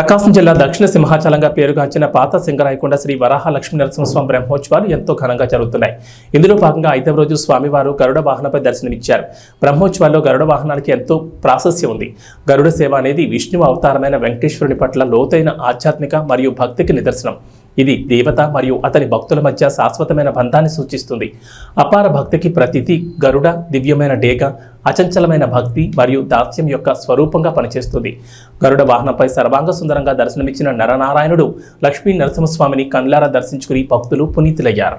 ప్రకాశం జిల్లా దక్షిణ సింహాచలంగా పేరుగాంచిన పాత సింగరాయకొండ శ్రీ వరాహ లక్ష్మీ నరసింహస్వామి బ్రహ్మోత్సవాలు ఎంతో ఘనంగా జరుగుతున్నాయి. ఇందులో భాగంగా ఐదవ రోజు స్వామివారు గరుడ వాహనపై దర్శనమిచ్చారు. బ్రహ్మోత్సవాల్లో గరుడ వాహనానికి ఎంతో ప్రాశస్యం ఉంది. గరుడ సేవ అనేది విష్ణువు అవతారమైన వెంకటేశ్వరుని పట్ల లోతైన ఆధ్యాత్మిక మరియు భక్తికి నిదర్శనం. ఇది దేవత మరియు అతని భక్తుల మధ్య శాశ్వతమైన బంధాన్ని సూచిస్తుంది. అపార భక్తికి ప్రతిదీ గరుడ దివ్యమైన డేగ అచంచలమైన భక్తి మరియు దాస్యం యొక్క స్వరూపంగా పనిచేస్తుంది. గరుడ వాహనంపై సర్వాంగ సుందరంగా దర్శనమిచ్చిన నరనారాయణుడు లక్ష్మీ నరసింహస్వామిని కన్లారా దర్శించుకుని భక్తులు పునీతులయ్యారు.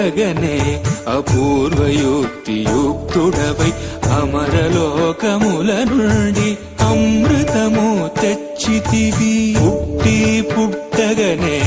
పుట్టగనే అపూర్వయుక్తియుక్తుడవై అమరలోకముల నుండి అమృతము తెచ్చితివి. పుట్టి పుట్టగనే